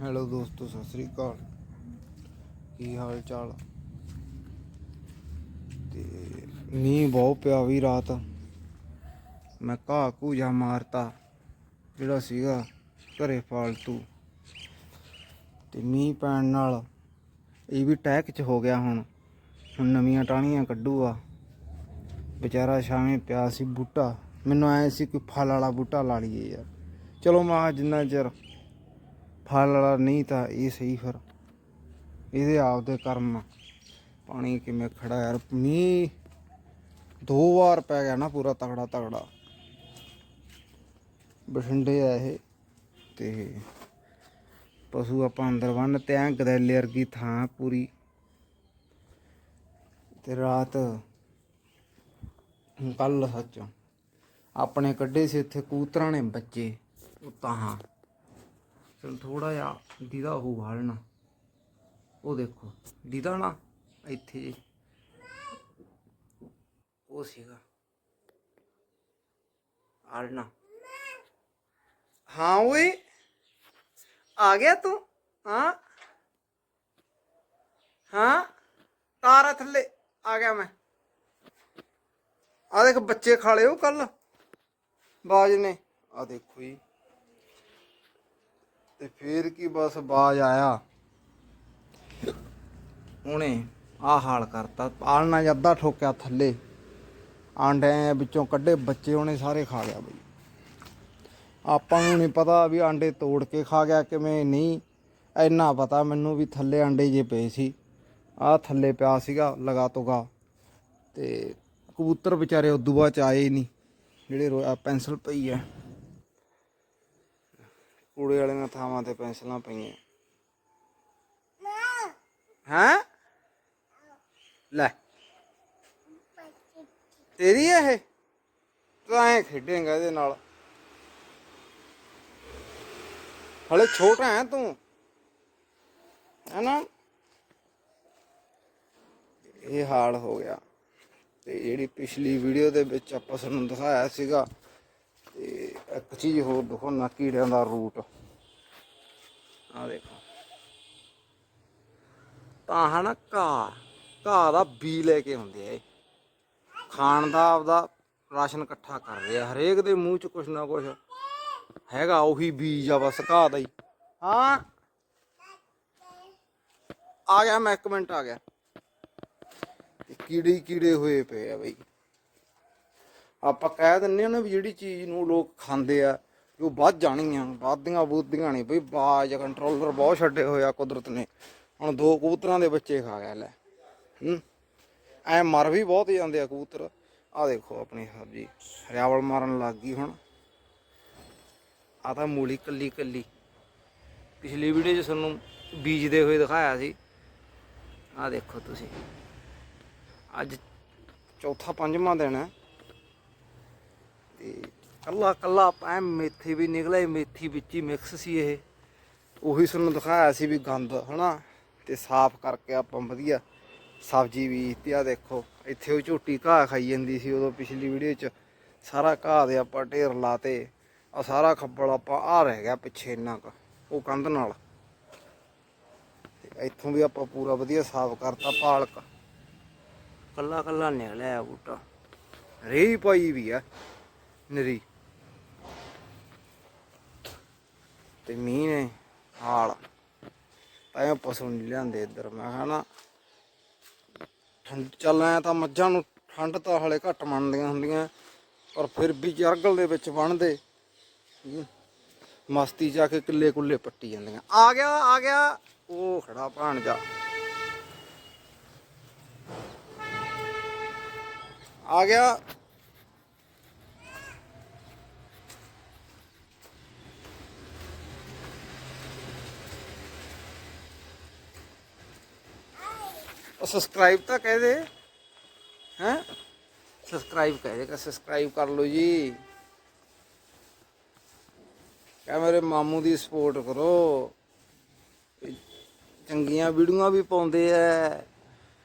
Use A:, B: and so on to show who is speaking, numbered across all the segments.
A: Hello ਦੋਸਤੋ, ਸਤਿ ਸ੍ਰੀ ਅਕਾਲ। ਕੀ ਹਾਲ ਚਾਲ ਤੇ ਮੀਂਹ ਬਹੁਤ ਪਿਆ ਵੀ ਰਾਤ। ਮੈਂ ਘਾਹ ਕੂਜਾ ਮਾਰਤਾ, ਜਿਹੜਾ ਸੀਗਾ ਘਰੇ ਫਾਲਤੂ। ਤੇ ਮੀਂਹ ਪੈਣ ਨਾਲ ਇਹ ਵੀ ਟੈਕ ਚ ਹੋ ਗਿਆ ਹੁਣ। ਹੁਣ ਨਵੀਆਂ ਟਾਹਣੀਆਂ ਕੱਢੂਗਾ। ਵਿਚਾਰਾ ਛਾਵੇਂ ਪਿਆ ਸੀ ਬੂਟਾ। ਮੈਨੂੰ ਐ ਸੀ ਕੋਈ ਫਲ ਵਾਲਾ ਬੂਟਾ ਲਾ ਲਈਏ ਯਾਰ। ਚਲੋ ਮੈਂ, ਜਿੰਨਾ ਚਿਰ ਫਲ ਵਾਲਾ ਨਹੀਂ ਤਾਂ ਇਹ ਸਹੀ ਫਿਰ। ਇਹਦੇ ਆਪਦੇ ਕਰਮ ਪਾਣੀ ਕਿਵੇਂ ਖੜਾ ਯਾਰ, ਮੀਂਹ ਦੋ ਵਾਰ ਪੈ ਗਿਆ ਨਾ ਪੂਰਾ ਤਗੜਾ ਤਗੜਾ। ਬਠਿੰਡੇ ਆ ਇਹ ਤੇ ਪਸ਼ੂ ਆਪਾਂ ਅੰਦਰ ਬੰਨ ਤੇ ਐ ਗਦੈਲੇ ਵਰਗੀ ਥਾਂ ਪੂਰੀ। ਤੇ ਰਾਤ ਕੱਲ ਸੱਚ ਆਪਣੇ ਕੱਢੇ ਸੀ ਇੱਥੇ ਕੂਤਰਾਂ ਨੇ ਬੱਚੇ ਉਹ ਤਾਂ ਚਲ ਥੋੜਾ ਜਿਹਾ ਦੀਦਾ ਉਹ ਹਾਲਣਾ ਉਹ ਦੇਖੋ, ਦੀਦਾ ਨਾ ਇੱਥੇ ਜੇ। ਉਹ ਸੀਗਾ। ਹਾਲਣਾ ਹਾਂ ਓਏ, ਆ ਗਿਆ ਤੂੰ, ਹਾਂ। ਹਾਂ, ਤਾਰਾ ਥੱਲੇ, ਆ ਗਿਆ ਮੈਂ। ਆ ਦੇਖ, ਬੱਚੇ ਖਾ ਲਿਓ ਕੱਲ ਬਾਜ ਨੇ ਆ ਦੇਖੋ ਜੀ। ਤੇ ਫੇਰ ਕੀ ਬਸ ਬਾਜ ਆਇਆ। ਉਹਨੇ ਆ ਹਾਲ ਕਰਤਾ। ਆਲਣਾ ਜੱਦਾ ਠੋਕਿਆ ਥੱਲੇ। ਆਂਡੇ ਵਿੱਚੋਂ ਕੱਢੇ, ਬੱਚੇ ਉਹਨੇ ਸਾਰੇ ਖਾ ਗਿਆ ਬਈ। ਆਪਾਂ ਨੂੰ ਨਹੀਂ ਪਤਾ ਵੀ ਆਂਡੇ ਤੋੜ ਕੇ ਖਾ ਗਿਆ ਕਿਵੇਂ, ਨਹੀਂ। ਇੰਨਾ ਪਤਾ ਮੈਨੂੰ ਵੀ ਥੱਲੇ ਆਂਡੇ ਜੇ ਪਏ ਸੀ। ਆ ਥੱਲੇ ਪਿਆ ਸੀਗਾ ਲਗਾ ਤੋਗਾ। ਤੇ ਕਬੂਤਰ ਵਿਚਾਰੇ ਉਦੋਂ ਬਾਅਦ ਚ ਆਏ ਨਹੀਂ। ਜਿਹੜੇ ਰੋ- ਆਹ ਪੈਨਸਲ ਪਈ ਹੈ। ਕੂੜੇ ਵਾਲੀਆਂ ਥਾਵਾਂ ਤੇ ਪੈਨਸਲਾਂ ਪਈਆਂ। ਹੈਂ? ਲੈ। ਤੇਰੀ ਹੈ ਇਹ? ਤੂੰ ਐ ਖੇਡੇਂਗਾ ਇਹਦੇ ਨਾਲ। ਹਲੇ ਛੋਟਾ ਹੈ ਤੂੰ। ਹੈਨਾ? ਇਹ ਹਾਲ ਹੋ ਗਿਆ। ਤੇ ਜਿਹੜੀ ਪਿਛਲੀ ਵੀਡੀਓ ਦੇ ਵਿੱਚ ਆਪਾਂ ਤੁਹਾਨੂੰ ਦਿਖਾਇਆ ਸੀਗਾ ਤੇ ਇੱਕ ਚੀਜ਼ ਹੋਰ ਦਿਖਾਉਣਾ ਕੀੜਿਆਂ ਦਾ ਰੂਟ। ਆ ਦੇਖੋ। ਤਾਂ ਹਨਾ ਘਾਹ। ਘਾਹ ਦਾ ਬੀ ਲੈ ਕੇ ਹੁੰਦੇ ਆ ਇਹ। ਖਾਣ ਦਾ ਆਪਦਾ ਰਾਸ਼ਨ ਇਕੱਠਾ ਕਰ ਰਿਹਾ ਹਰੇਕ ਦੇ ਮੂੰਹ 'ਚ ਕੁਛ ਨਾ ਕੁਛ ਹੈਗਾ, ਉਹੀ ਬੀਜ ਆ ਬਸ ਘਾਹ ਦਾ ਹੀ। ਹਾਂ। ਆ ਗਿਆ, ਮੈਂ ਇੱਕ ਮਿੰਟ ਆ ਗਿਆ। ਕੀੜੇ ਕੀੜੇ ਹੋਏ ਪਏ ਆ ਬਈ। ਆਪਾਂ ਕਹਿ ਦਿੰਨੇ ਆ ਨਾ ਵੀ ਜਿਹੜੀ ਚੀਜ਼ ਨੂੰ ਲੋਕ ਖਾਂਦੇ ਆ, ਵੀ ਉਹ ਵੱਧ ਜਾਣੀਆਂ ਵੱਧਦੀਆਂ ਬੂਦੀਆਂ ਨਹੀਂ। ਬਈ ਬਾਜ ਕੰਟਰੋਲਰ ਬਹੁਤ ਛੱਡੇ ਹੋਏ ਆ ਕੁਦਰਤ ਨੇ। ਹੁਣ ਦੋ ਕਬੂਤਰਾਂ ਦੇ ਬੱਚੇ ਖਾ ਗਿਆ ਲੈ। ਹੂੰ? ਐ ਮਰ ਵੀ ਬਹੁਤ ਜਾਂਦੇ ਆ ਕਬੂਤਰ। ਆ ਦੇਖੋ ਆਪਣੀ ਸਬਜੀ। ਹਰਿਆਵਲ ਮਾਰਨ ਲੱਗ ਗਈ ਹੁਣ। ਆ ਤਾਂ ਮੂਲੀ ਕੱਲੀ ਕੱਲੀ। ਪਿਛਲੀ ਵੀਡੀਓ 'ਚ ਤੁਹਾਨੂੰ ਬੀਜਦੇ ਹੋਏ ਦਿਖਾਇਆ ਸੀ। ਆ ਦੇਖੋ ਤੁਸੀਂ। ਅੱਜ ਚੌਥਾ ਪੰਜਵਾਂ ਦਿਨ ਹੈ। ਤੇ ਕੱਲਾ ਕੱਲਾ ਐ ਮੇਥੀ ਵੀ ਨਿਕਲੇ ਮੇਥੀ ਵਿੱਚ ਹੀ ਮਿਕਸ ਸੀ ਇਹ। ਉਹੀ ਸਾਨੂੰ ਦਿਖਾਇਆ ਸੀ ਵੀ ਗੰਦ, ਹਨਾ? ਤੇ ਸਾਫ਼ ਕਰਕੇ ਆਪਾਂ ਵਧੀਆ ਸਬਜ਼ੀ ਵੀ ਤੇ ਆ ਦੇਖੋ, ਇੱਥੇ ਉਹ ਝੋਟੀ ਘਾਹ ਖਾਈ ਜਾਂਦੀ ਸੀ ਉਦੋਂ ਪਿਛਲੀ ਵੀਡੀਓ 'ਚ। ਸਾਰਾ ਘਾਹ ਦੇ ਆਪਾਂ ਢੇਰ ਲਾਤੇ ਆ ਸਾਰਾ ਖੱਬਲ ਆਪਾਂ ਆ ਰਹਿ ਗਿਆ ਪਿੱਛੇ ਇੰਨਾ ਕੁ, ਉਹ ਕੰਧ ਨਾਲ। ਇੱਥੋਂ ਵੀ ਆਪਾਂ ਪੂਰਾ ਵਧੀਆ ਸਾਫ਼ ਕਰਤਾ ਪਾਲਕ। ਕੱਲਾ ਕੱਲਾ ਨਿਕਲਿਆ ਬੂਟਾ। ਰੇ ਪਾਈ ਵੀ ਆ। ਨਰੀ ਤੇ ਮੀਂਹ ਨੇ ਹਾਲ। ਤਾਂ ਪਸ਼ੂ ਨਹੀਂ ਲਿਆਂਦੇ ਇੱਧਰ। ਮੈਂ ਕਿਹਾ ਠੰਡ ਚੱਲ ਤਾਂ ਮੱਝਾਂ ਨੂੰ ਠੰਡ ਤਾਂ ਹਲੇ ਘੱਟ ਮੰਨਦੀਆਂ ਹੁੰਦੀਆਂ, ਪਰ ਫਿਰ ਵੀ ਜਰਗਲ ਦੇ ਵਿੱਚ ਬਣਦੇ। ਮਸਤੀ ਜਾ ਕੇ ਕਿੱਲੇ ਕੁੱਲੇ ਪੱਟੀ ਜਾਂਦੀਆਂ। ਆ ਗਿਆ ਆ ਗਿਆ। ਉਹ ਖੜਾ ਭਾਣਜਾ। ਆ ਗਿਆ। ਸਬਸਕ੍ਰਾਈਬ ਤਾਂ ਕਹਿ ਦੇ। ਹੈ? ਸਬਸਕ੍ਰਾਈਬ ਕਹਿ ਦੇ ਕਿ ਸਬਸਕ੍ਰਾਈਬ ਕਰ ਲਓ ਜੀ। ਕਹ ਮੇਰੇ ਮਾਮੂ ਦੀ ਸਪੋਰਟ ਕਰੋ। ਚੰਗੀਆਂ ਵੀਡੀਓਆਂ ਵੀ ਪਾਉਂਦੇ ਐ।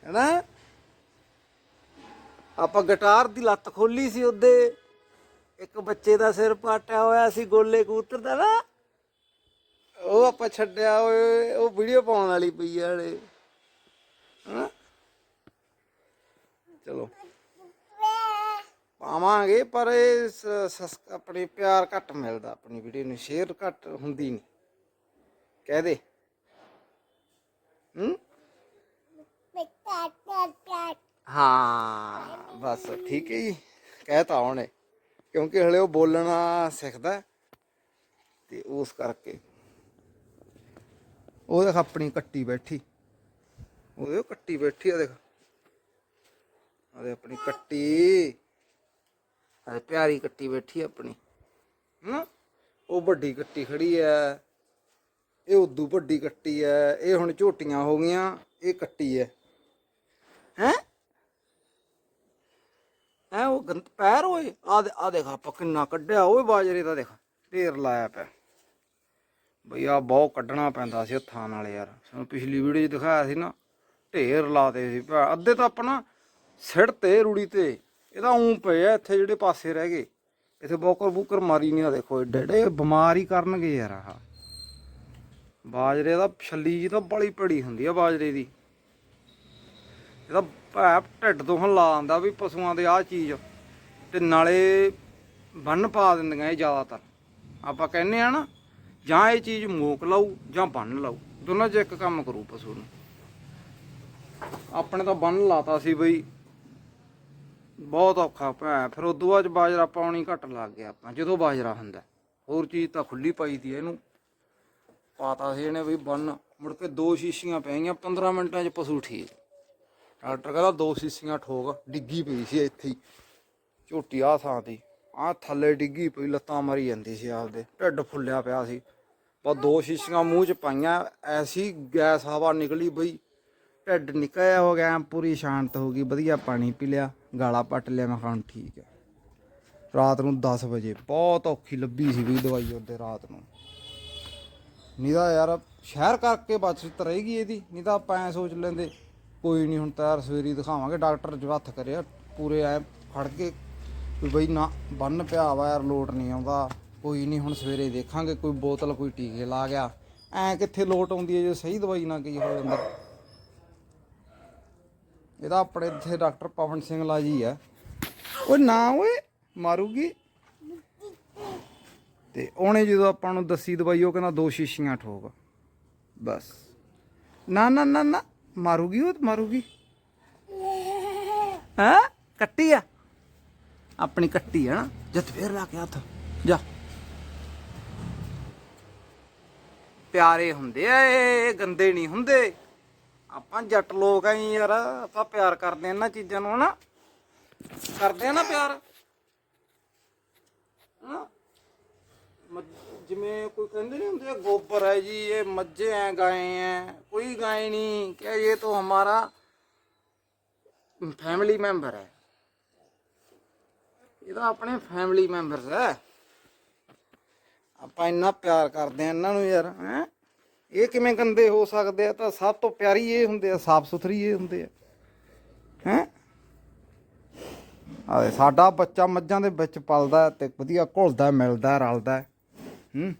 A: ਹੈਨਾ? ਆਪਾਂ ਗਿਟਾਰ ਦੀ ਲੱਤ ਖੋਲੀ ਸੀ ਉਹਦੇ। ਇੱਕ ਬੱਚੇ ਦਾ ਸਿਰ ਪਾਟਿਆ ਹੋਇਆ ਸੀ ਗੋਲੇ ਕਬੂਤਰ ਦਾ ਨਾ। ਉਹ ਆਪਾਂ ਛੱਡਿਆ ਓਏ, ਉਹ ਵੀਡੀਓ ਪਾਉਣ ਵਾਲੀ ਪਈ ਆ ਹਲੇ। ਹਾਂ ਚਲੋ। ਪਾਵਾਂਗੇ, ਪਰ ਇਹ ਆਪਣੇ ਪਿਆਰ ਘੱਟ ਮਿਲਦਾ, ਆਪਣੀ ਵੀਡੀਓ ਨੂੰ। ਸ਼ੇਅਰ ਘੱਟ ਹੁੰਦੀ ਨਹੀਂ। ਕਹਿ ਦੇ। ਹੂੰ? ਹਾਂ, ਬਸ। ਠੀਕ ਹੈ ਜੀ। ਕਹਿਤਾ ਉਹਨੇ। ਕਿਉਂਕਿ ਹਲੇ ਉਹ ਬੋਲਣਾ ਸਿੱਖਦਾ ਤੇ ਉਸ ਕਰਕੇ। ਉਹ ਆਪਣੀ ਕੱਟੀ ਬੈਠੀ। ਉਹਦੇ ਉਹ ਕੱਟੀ ਬੈਠੀ ਆ ਦੇਖ। ਉਹਦੇ ਆਪਣੀ ਕੱਟੀ। ਆ ਪਿਆਰੀ ਕੱਟੀ ਬੈਠੀ ਆਪਣੀ। ਹਨਾ? ਉਹ ਵੱਡੀ ਕੱਟੀ ਖੜੀ ਐ ਇਹ ਉਦੋਂ ਵੱਡੀ ਕੱਟੀ ਐ ਇਹ ਹੁਣ ਝੋਟੀਆਂ ਹੋ ਗਈਆਂ। ਇਹ ਕੱਟੀ ਐ ਹੈ? ਹੈ, ਉਹ ਗੰਦ ਪੈਰ ਓਏ। ਆ ਦੇ ਆ ਦੇਖ ਆਪਾਂ ਕਿੰਨਾ ਕੱਢਿਆ। ਓਏ ਬਾਜਰੇ ਦਾ ਦੇਖ, ਢੇਰ ਲਾਇਆ ਪਿਆ। ਬਈ ਆ ਬਹੁਤ ਕੱਢਣਾ ਪੈਂਦਾ ਸੀ ਹੱਥਾਂ ਨਾਲ ਯਾਰ। ਸਾਨੂੰ ਪਿਛਲੀ ਵੀਡੀਓ 'ਚ ਦਿਖਾਇਆ ਸੀ ਨਾ। ਢੇਰ ਲਾਤੇ ਸੀ ਭਾ- ਅੱਧੇ ਤਾਂ ਆਪਣਾ ਸਿੜ ਤੇ ਰੂੜੀ ਤੇ। ਇਹਦਾ ਉਂ ਪਏ ਆ ਇੱਥੇ ਜਿਹੜੇ ਪਾਸੇ ਰਹਿ ਗਏ। ਇੱਥੇ ਬੋਕਰ ਬੂਕਰ ਮਾਰੀ ਨਹੀਂ ਆ, ਦੇਖੋ ਏਡੇ ਏਡੇ ਬਿਮਾਰ ਹੀ ਕਰਨਗੇ ਯਾਰ ਆਹ। ਬਾਜਰੇ ਦਾ ਛੱਲੀ ਜੀ ਤਾਂ ਬੜੀ ਪੜੀ ਹੁੰਦੀ ਆ ਬਾਜਰੇ ਦੀ। ਇਹਦਾ ਭੈਪ ਢਿੱਡ ਤੋਂ ਹਲਾ ਆਂਦਾ ਵੀ ਪਸ਼ੂਆਂ ਦੇ ਆਹ ਚੀਜ਼। ਤੇ ਨਾਲੇ ਬੰਨ ਪਾ ਦਿੰਦੀਆਂ ਇਹ ਜ਼ਿਆਦਾਤਰ। ਆਪਾਂ ਕਹਿੰਨੇ ਆ ਨਾ, ਜਾਂ ਇਹ ਚੀਜ਼ ਮੋਕ ਲਾਊ ਜਾਂ ਬੰਨ ਲਾਊ। ਦੋਨਾਂ 'ਚ ਇੱਕ ਕੰਮ ਕਰੂ ਪਸ਼ੂ ਨੂੰ। ਆਪਣੇ ਤਾਂ ਬੰਨ ਲਾਤਾ ਸੀ ਬਈ। ਬਹੁਤ ਔਖਾ ਭੈ ਫਿਰ ਉਦੋਂ ਬਾਅਦ 'ਚ ਬਾਜਰਾ ਪਾਉਣੀ ਘੱਟ ਲੱਗ ਗਿਆ ਆਪਾਂ, ਜਦੋਂ ਬਾਜਰਾ ਹੁੰਦਾ। ਹੋਰ ਚੀਜ਼ ਤਾਂ ਖੁੱਲੀ ਪਾਈ ਦੀ ਇਹਨੂੰ। ਪਾਤਾ ਸੀ ਇਹਨੇ ਵੀ ਬੰਨ, ਮੁੜ ਕੇ ਦੋ ਸ਼ੀਸ਼ੀਆਂ ਪੈ ਗਈਆਂ 15 ਮਿੰਟਾਂ 'ਚ ਪਸ਼ੂ ਠੀਕ। ਡਾਕਟਰ ਕਹਿੰਦਾ ਦੋ ਸ਼ੀਸ਼ੀਆਂ ਠੋਕ, ਡਿੱਗੀ ਪਈ ਸੀ ਇੱਥੇ ਹੀ। ਝੋਟੀ ਆ ਥਾਂ ਤੇ ਆ ਥੱਲੇ ਡਿੱਗੀ ਪਈ, ਲੱਤਾਂ ਮਰੀ ਜਾਂਦੀ ਸੀ ਆਪਦੇ, ਢਿੱਡ ਫੁੱਲਿਆ ਪਿਆ ਸੀ। ਬਸ ਦੋ ਸ਼ੀਸ਼ੀਆਂ ਮੂੰਹ 'ਚ ਪਾਈਆਂ, ਐਸੀ ਗੈਸ ਹਵਾ ਨਿਕਲੀ ਬਈ। ਢਿੱਡ ਨਿਕਲਿਆ ਹੋ ਗਿਆ ਐਂ ਪੂਰੀ ਸ਼ਾਂਤ ਹੋ ਗਈ, ਵਧੀਆ ਪਾਣੀ ਪੀ ਲਿਆ, ਗਾਲਾ ਪੱਟ ਲਿਆ, ਮੈਂ ਖਾਣ ਠੀਕ ਹੈ। ਰਾਤ ਨੂੰ 10 ਵਜੇ, ਬਹੁਤ ਔਖੀ ਲੱਭੀ ਸੀ ਵੀ ਦਵਾਈ ਉਹਦੇ ਰਾਤ ਨੂੰ। ਨਹੀਂ ਤਾਂ ਯਾਰ, ਸ਼ਹਿਰ ਕਰਕੇ ਬਚਤ ਰਹੇਗੀ ਇਹਦੀ, ਨਹੀਂ ਤਾਂ ਆਪਾਂ ਐ ਸੋਚ ਲੈਂਦੇ, ਕੋਈ ਨਹੀਂ ਹੁਣ ਤਾਰ ਸਵੇਰੀ ਦਿਖਾਵਾਂਗੇ, ਡਾਕਟਰ ਜੋ ਹੱਥ ਕਰਿਆ, ਪੂਰੇ ਐ ਫੜ ਕੇ ਵੀ ਬਈ ਨਾ, ਬੰਨ ਪਿਆ ਵਾ ਯਾਰ, ਲੋਟ ਨਹੀਂ ਆਉਂਦਾ, ਕੋਈ ਨਹੀਂ ਹੁਣ ਸਵੇਰੇ ਦੇਖਾਂਗੇ, ਕੋਈ ਬੋਤਲ, ਕੋਈ ਟੀਕੇ ਲਾ ਗਿਆ। ਐ ਕਿੱਥੇ ਲੋਟ ਆਉਂਦੀ ਹੈ ਜੇ ਸਹੀ ਦਵਾਈ ਨਾ ਗਈ ਹੋਵੇ ਅੰਦਰ। ਇਹਦਾ ਆਪਣੇ ਇੱਥੇ ਡਾਕਟਰ ਪਵਨ ਸਿੰਘ ਲਾ ਜੀ ਆ। ਉਹ ਨਾ ਓਏ, ਮਾਰੂਗੀ? ਤੇ ਉਹਨੇ ਜਦੋਂ ਆਪਾਂ ਨੂੰ ਦੱਸੀ ਦਵਾਈ, ਉਹ ਕਹਿੰਦਾ ਦੋ ਸ਼ੀਸ਼ੀਆਂ ਠੋਕ। ਬਸ। ਨਾ ਨਾ ਨਾ ਨਾ, ਮਾਰੂਗੀ ਉਹ, ਮਾਰੂਗੀ। ਹਾਂ? ਕੱਟੀ ਆ? ਆਪਣੀ ਕੱਟੀ ਆ ਨਾ। ਜਦ ਫੇਰ ਲਾ ਕੇ ਹੱਥ। ਜਾ। ਪਿਆਰੇ ਹੁੰਦੇ ਆ ਇਹ, ਗੰਦੇ ਨਹੀਂ ਹੁੰਦੇ। ਆਪਾਂ ਜੱਟ ਲੋਕ ਆਂ ਯਾਰ, ਆਪਾਂ ਪਿਆਰ ਕਰਦੇ ਆਂ ਇਹਨਾਂ ਚੀਜ਼ਾਂ ਨੂੰ, ਹਨਾ? ਕਰਦੇ ਆਂ ਨਾ ਪਿਆਰ? ਹਨਾ? ਜਿਵੇਂ ਕੋਈ ਕਹਿੰਦੇ ਨਹੀਂ ਹੁੰਦੇ ਗੋਬਰ ਹੈ ਜੀ, ਇਹ ਮੱਝੇ ਐ ਗਾਏ ਐ, ਕੋਈ ਗਾਏ ਨਹੀਂ ਕਿ ਇਹ ਤਾਂ ਹਮਾਰਾ ਫੈਮਿਲੀ ਮੈਂਬਰ ਹੈ। ਇਹ ਤਾਂ ਆਪਣੇ ਫੈਮਿਲੀ ਮੈਂਬਰਸ ਹੈ। ਆਪਾਂ ਇੰਨਾ ਪਿਆਰ ਕਰਦੇ ਆ ਇਹਨਾਂ ਨੂੰ ਯਾਰ, ਹੈ? ਇਹ ਕਿਵੇਂ ਗੰਦੇ ਹੋ ਸਕਦੇ ਆ? ਤਾਂ ਸਭ ਤੋਂ ਪਿਆਰੀ ਇਹ ਹੁੰਦੇ ਆ, ਸਾਫ਼ ਸੁਥਰੀ ਇਹ ਹੁੰਦੇ ਆ। ਹੈ? ਆਵੇ ਸਾਡਾ ਬੱਚਾ ਮੱਝਾਂ ਦੇ ਵਿੱਚ ਪਲਦਾ ਤੇ ਵਧੀਆ ਘੁਲਦਾ, ਮਿਲਦਾ, ਰਲਦਾ ਹੂੰ।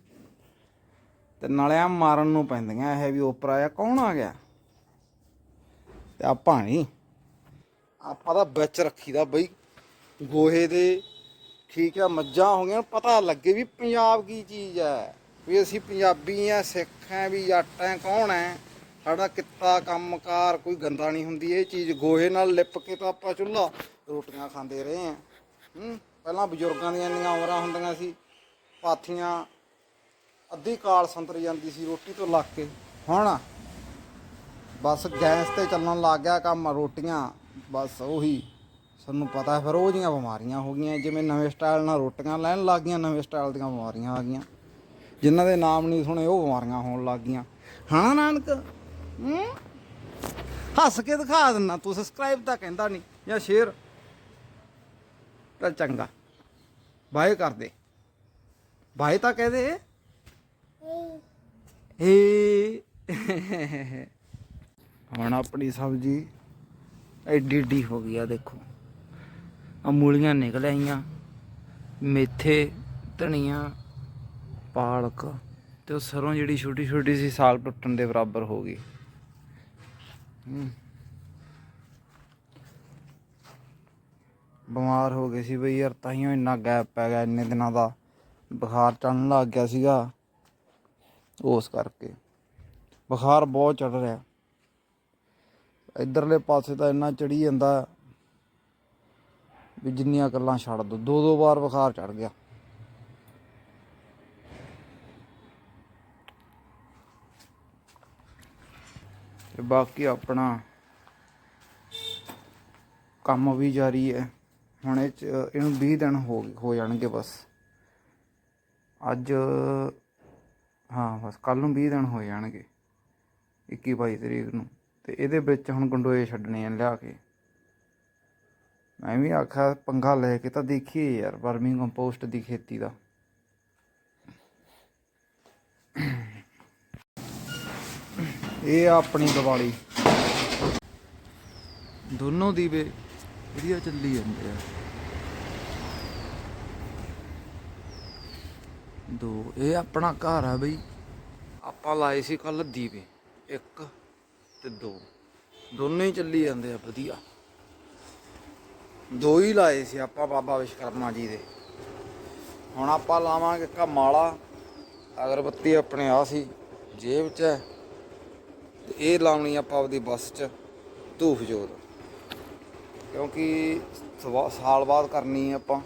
A: ਤੇ ਨਾਲੇ ਮਾਰਨ ਨੂੰ ਪੈਂਦੀਆਂ ਇਹ ਵੀ ਉਪਰ ਆਇਆ ਕੌਣ ਆ ਗਿਆ? ਤੇ ਆਪਾਂ ਨਹੀਂ ਆਪਾਂ ਤਾਂ ਵਿੱਚ ਰੱਖੀਦਾ ਬਈ। ਗੋਹੇ ਦੇ ਠੀਕ ਆ, ਮੱਝਾਂ ਹੋ ਗਈਆਂ, ਪਤਾ ਲੱਗੇ ਵੀ ਪੰਜਾਬ ਕੀ ਚੀਜ਼ ਹੈ। ਵੀ ਅਸੀਂ ਪੰਜਾਬੀ ਆ, ਸਿੱਖ ਆ, ਵੀ ਜੱਟ ਆ, ਕੌਣ ਹੈ ਸਾਡਾ ਕਿੱਤਾ, ਕੰਮਕਾਰ, ਕੋਈ ਗੰਦਾ ਨਹੀਂ ਹੁੰਦੀ। ਇਹ ਚੀਜ਼ ਗੋਹੇ ਨਾਲ ਲਿਪ ਕੇ ਤਾਂ ਆਪਾਂ ਚੁੱਲ੍ਹਾ ਰੋਟੀਆਂ ਖਾਂਦੇ ਰਹੇ ਆ। ਹੂੰ? ਪਹਿਲਾਂ ਬਜ਼ੁਰਗਾਂ ਦੀਆਂ ਇੰਨੀਆਂ ਉਮਰਾਂ ਹੁੰਦੀਆਂ ਸੀ। ਪਾਥੀਆਂ, ਅੱਧੀ ਕਾਲ ਸੰਤਰ ਜਾਂਦੀ ਸੀ ਰੋਟੀ ਤੋਂ ਲੱਗ ਕੇ। ਹੁਣ ਬਸ ਗੈਸ ਤੇ ਚੱਲਣ ਲੱਗ ਗਿਆ ਕੰਮ, ਰੋਟੀਆਂ, ਬਸ ਉਹੀ। ਸਾਨੂੰ ਪਤਾ ਫਿਰ ਉਹ ਜੀਆਂ ਬਿਮਾਰੀਆਂ ਹੋ ਗਈਆਂ, ਜਿਵੇਂ ਨਵੇਂ ਸਟਾਈਲ ਨਾਲ ਰੋਟੀਆਂ ਲੈਣ ਲੱਗ ਗਈਆਂ, ਨਵੇਂ ਸਟਾਈਲ ਦੀਆਂ ਬਿਮਾਰੀਆਂ ਆ ਗਈਆਂ। ਜਿਨ੍ਹਾਂ ਦੇ ਨਾਮ ਨਹੀਂ ਸੁਣੇ ਉਹ ਬਿਮਾਰੀਆਂ ਹੋਣ ਲੱਗ ਗਈਆਂ। ਹਾਂ ਨਾਨਕ? ਹੂੰ? ਹੱਸ ਕੇ ਦਿਖਾ ਦਿੰਨਾ ਤੂੰ ਸਬਸਕ੍ਰਾਈਬ ਤਾਂ ਕਹਿੰਦਾ ਨਹੀਂ ਜਾਂ ਸ਼ੇਅਰ ਤਾਂ ਚੰਗਾ। ਬਾਏ ਕਰ ਦੇ। ਬਾਏ ਤਾਂ ਕਹਿ ਦੇ। ਏ ਹੁਣ ਆਪਣੀ ਸਬਜ਼ੀ ਐਡੀ ਏਡੀ ਹੋ ਗਈ ਆ ਦੇਖੋ। ਆ ਮੂਲੀਆਂ ਨਿਕਲ ਆਈਆਂ ਮੇਥੇ ਧਨੀਆ ਪਾਲਕ ਤੇ ਉਹ ਸਰੋਂ ਜਿਹੜੀ ਛੋਟੀ ਛੋਟੀ ਸੀ, ਸਾਗ ਟੁੱਟਣ ਦੇ ਬਰਾਬਰ ਹੋ ਗਈ। ਬਿਮਾਰ ਹੋ ਗਏ ਸੀ ਬਈ ਯਾਰ ਤਾਈਓ ਇੰਨਾ ਗੈਪ ਪੈ ਗਿਆ, ਇੰਨੇ ਦਿਨਾਂ ਦਾ। ਬੁਖਾਰ ਚੜਨ ਲੱਗ ਗਿਆ ਸੀਗਾ। ਉਸ ਕਰਕੇ। ਬੁਖਾਰ ਬਹੁਤ ਚੜ ਰਿਹਾ। ਇਧਰਲੇ ਪਾਸੇ ਤਾਂ ਇੰਨਾ ਚੜੀ ਜਾਂਦਾ ਵੀ ਜਿੰਨੀਆਂ ਗੱਲਾਂ ਛੱਡ ਦੋ। ਦੋ ਦੋ ਵਾਰ ਬੁਖਾਰ ਚੜ ਗਿਆ। ਤੇ ਬਾਕੀ ਆਪਣਾ ਕੰਮ ਵੀ ਜਾਰੀ ਹੈ। ਹੁਣ ਇਹ 'ਚ ਇਹਨੂੰ 20 ਦਿਨ ਹੋ ਹੋ ਜਾਣਗੇ ਬਸ। ਅੱਜ, ਹਾਂ ਬਸ ਕੱਲ ਨੂੰ 20 ਦਿਨ ਹੋ ਜਾਣਗੇ 21 22 ਤਰੀਕ ਨੂੰ। ਤੇ ਇਹਦੇ ਵਿੱਚ ਹੁਣ ਗੰਡੋਏ ਛੱਡਣੇ ਆ ਲਿਆ ਕੇ। ਮੈਂ ਵੀ ਆਖਿਆ, ਪੰਗਾ ਲੈ ਕੇ ਤਾਂ ਦੇਖੀਏ ਯਾਰ, ਵਰਮਿੰਗ ਕੰਪੋਸਟ ਦੀ ਖੇਤੀ ਦਾ। ਇਹ ਆ ਆਪਣੀ ਦੀਵਾਲੀ। ਦੋਨੋਂ ਦੀਵੇ ਵਧੀਆ ਚੱਲੀ ਜਾਂਦੇ ਆ। ਦੋ, ਇਹ ਆਪਣਾ ਘਰ ਆ ਬਈ। ਆਪਾਂ ਲਾਏ ਸੀ ਕੱਲ ਦੀਵੇ, ਇੱਕ ਤੇ ਦੋ। ਦੋਨੇ ਹੀ ਚੱਲੀ ਜਾਂਦੇ ਆ, ਵਧੀਆ। ਦੋ ਹੀ ਲਾਏ ਸੀ ਆਪਾਂ ਬਾਬਾ ਵਿਸ਼ਕਰਮਾ ਜੀ ਦੇ। ਹੁਣ ਆਪਾਂ ਲਾਵਾਂਗੇ ਕਾ ਮਾਲਾ, ਅਗਰਬੱਤੀ ਆਪਣੇ ਆ ਸੀ, ਜੇਬ 'ਚ ਹੈ। ਇਹ ਲਾਉਣੀ ਆਪਾਂ ਆਪਦੀ ਬੱਸ 'ਚ ਧੂਫ ਜੋਤ ਕਿਉਂਕਿ ਸਵਾ- ਸਾਲ ਬਾਅਦ ਕਰਨੀ ਆਪਾਂ।